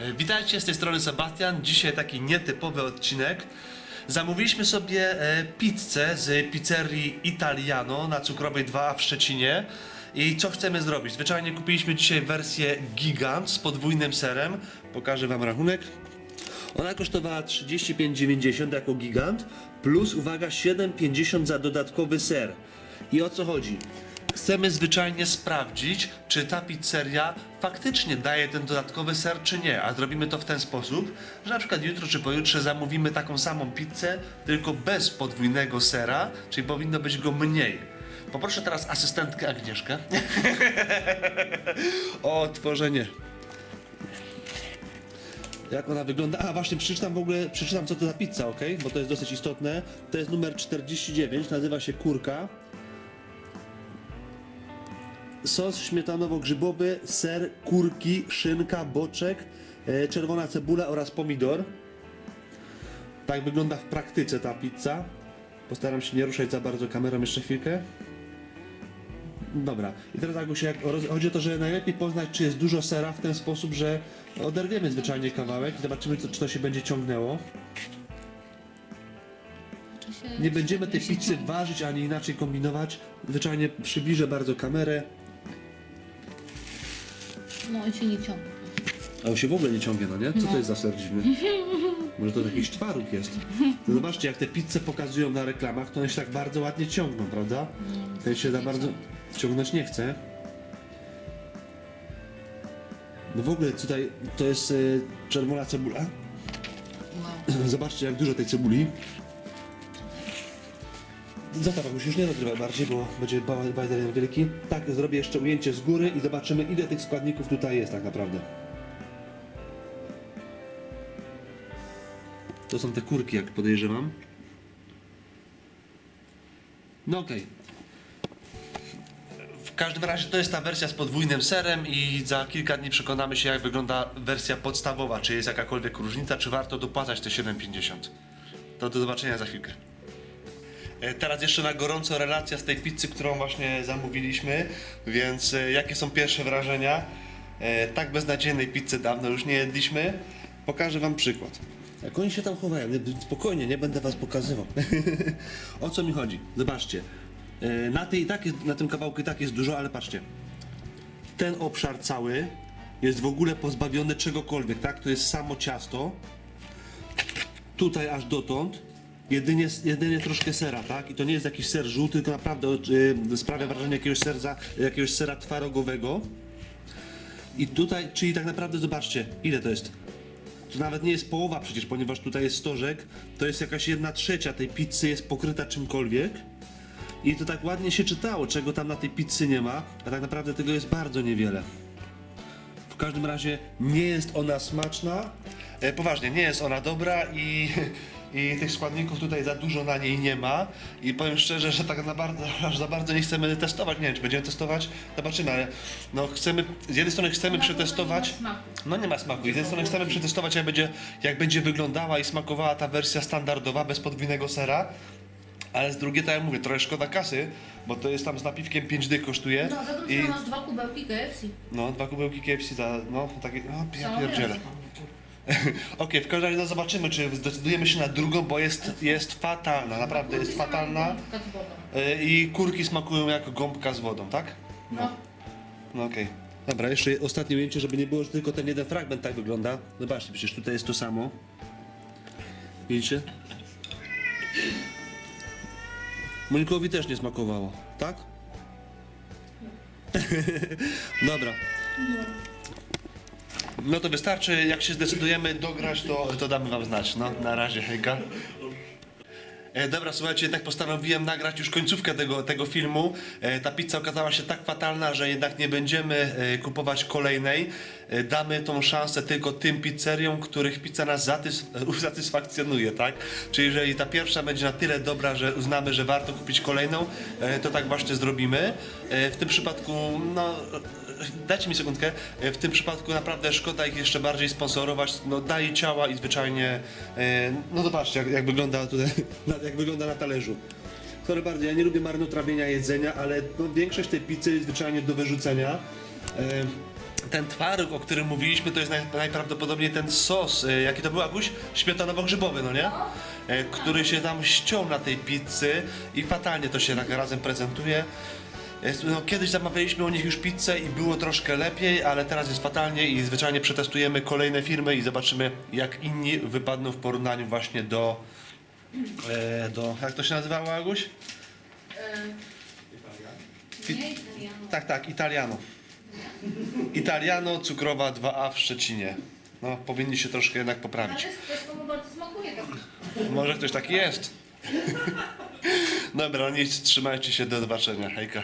E, Witajcie, z tej strony Sebastian. Dzisiaj taki nietypowy odcinek. Zamówiliśmy sobie e, pizzę z pizzerii Italiano na Cukrowej 2 w Szczecinie. I co chcemy zrobić? Zwyczajnie kupiliśmy dzisiaj wersję Gigant z podwójnym serem. Pokażę Wam rachunek. Ona kosztowała 35,90 jako gigant, plus uwaga 7,50 za dodatkowy ser. I o co chodzi? Chcemy zwyczajnie sprawdzić, czy ta pizzeria faktycznie daje ten dodatkowy ser, czy nie. A zrobimy to w ten sposób, że na przykład jutro czy pojutrze zamówimy taką samą pizzę, tylko bez podwójnego sera, czyli powinno być go mniej. Poproszę teraz asystentkę Agnieszkę o tworzenie jak ona wygląda. A właśnie, przeczytam w ogóle, przeczytam co to za pizza, ok? Bo to jest dosyć istotne. To jest numer 49, nazywa się kurka. Sos śmietanowo-grzybowy, ser, kurki, szynka, boczek, e, czerwona cebula oraz pomidor. Tak wygląda w praktyce ta pizza. Postaram się nie ruszać za bardzo kamerą jeszcze chwilkę. Dobra, i teraz Agusia, jak chodzi o to, że najlepiej poznać, czy jest dużo sera w ten sposób, że oderwiemy zwyczajnie kawałek i zobaczymy, co- czy to się będzie ciągnęło. Nie będziemy tej pizzy ważyć ani inaczej kombinować. Zwyczajnie przybliżę bardzo kamerę. No on się nie ciągnie. A on się w ogóle nie ciągnie, no nie? Co to jest za ser dziwny? Może to jakiś twaróg jest. No zobaczcie, jak te pizze pokazują na reklamach, to one się tak bardzo ładnie ciągną, prawda? Ten się za bardzo ciągnąć nie chce. No w ogóle tutaj to jest y, czerwona cebula. No. Zobaczcie, jak dużo tej cebuli. Zostaw, już już nie nagrywaj bardziej, bo będzie ba- bajzel wielki. Tak, zrobię jeszcze ujęcie z góry i zobaczymy, ile tych składników tutaj jest tak naprawdę. To są te kurki, jak podejrzewam. No okej. W każdym razie to jest ta wersja z podwójnym serem i za kilka dni przekonamy się jak wygląda wersja podstawowa, czy jest jakakolwiek różnica, czy warto dopłacać te 7,50. To do zobaczenia za chwilkę. E, Teraz jeszcze na gorąco relacja z tej pizzy, którą właśnie zamówiliśmy, więc e, jakie są pierwsze wrażenia? E, Tak beznadziejnej pizzy dawno już nie jedliśmy. Pokażę wam przykład. Jak oni się tam chowają, nie- spokojnie, nie będę was pokazywał. o co mi chodzi? Zobaczcie. Na, tej, tak jest, na tym kawałku i tak jest dużo, ale patrzcie. Ten obszar cały jest w ogóle pozbawiony czegokolwiek, tak? To jest samo ciasto. Tutaj aż dotąd. Jedynie, jedynie troszkę sera, tak? I to nie jest jakiś ser żółty, tylko naprawdę y, sprawia wrażenie jakiegoś, serza, jakiegoś sera twarogowego. I tutaj, czyli tak naprawdę zobaczcie, ile to jest? To nawet nie jest połowa przecież, ponieważ tutaj jest stożek, to jest jakaś jedna trzecia tej pizzy jest pokryta czymkolwiek. I to tak ładnie się czytało, czego tam na tej pizzy nie ma, a tak naprawdę tego jest bardzo niewiele. W każdym razie nie jest ona smaczna. E, poważnie, nie jest ona dobra i, i tych składników tutaj za dużo na niej nie ma. I powiem szczerze, że tak na bardzo, aż za bardzo nie chcemy testować. Nie wiem, czy będziemy testować, zobaczymy, ale no chcemy, z jednej strony chcemy przetestować. No nie ma smaku. Z jednej strony chcemy przetestować, jak będzie, jak będzie wyglądała i smakowała ta wersja standardowa, bez podwójnego sera. Ale z drugiej, tak jak mówię, trochę szkoda kasy, bo to jest tam z napiwkiem 5 dych kosztuje. No, za to I, masz dwa kubełki KFC. no, dwa kubełki KFC za, no, takie, no, ja pierdzielę. Okej, w każdym razie no zobaczymy, czy zdecydujemy się na drugą, bo jest, jest fatalna, naprawdę jest fatalna. Y, I kurki smakują jak gąbka z wodą, tak? No. No okej. Dobra, jeszcze ostatnie ujęcie, żeby nie było, że tylko ten jeden fragment tak wygląda. Zobaczcie, przecież tutaj jest to samo. Widzicie? Monikowi też nie smakowało, tak? Dobra. No to wystarczy, jak się zdecydujemy dograć, to, to damy wam znać. No, na razie, hejka. E, dobra, słuchajcie, jednak postanowiłem nagrać już końcówkę tego, tego filmu. E, ta pizza okazała się tak fatalna, że jednak nie będziemy e, kupować kolejnej. E, damy tą szansę tylko tym pizzeriom, których pizza nas zatys usatysfakcjonuje, tak? Czyli jeżeli ta pierwsza będzie na tyle dobra, że uznamy, że warto kupić kolejną, e, to tak właśnie zrobimy. E, w tym przypadku, no, dajcie mi sekundkę, E, w tym przypadku naprawdę szkoda ich jeszcze bardziej sponsorować, no daje ciała i zwyczajnie, e, no zobaczcie jak, jak wygląda tutaj, jak wygląda na talerzu. Sorry bardzo, ja nie lubię marnotrawienia jedzenia, ale no, większość tej pizzy jest zwyczajnie do wyrzucenia. E, ten twaróg, o którym mówiliśmy, to jest naj, najprawdopodobniej ten sos, jaki to był, Aguś? Śmietanowo-grzybowy, no nie? Który się tam ściął na tej pizzy i fatalnie to się tak razem prezentuje. Jest, no, kiedyś zamawialiśmy u nich już pizzę i było troszkę lepiej, ale teraz jest fatalnie i zwyczajnie przetestujemy kolejne firmy i zobaczymy jak inni wypadną w porównaniu właśnie do... E, do jak to się nazywało, Aguś? Nie, Italiano. Tak, tak, Italiano. Italiano, cukrowa 2A w Szczecinie. No, powinni się troszkę jednak poprawić. Ale komu bardzo smakuje tak. Może ktoś taki jest. Dobra, no nic, trzymajcie się, do zobaczenia. Hejka.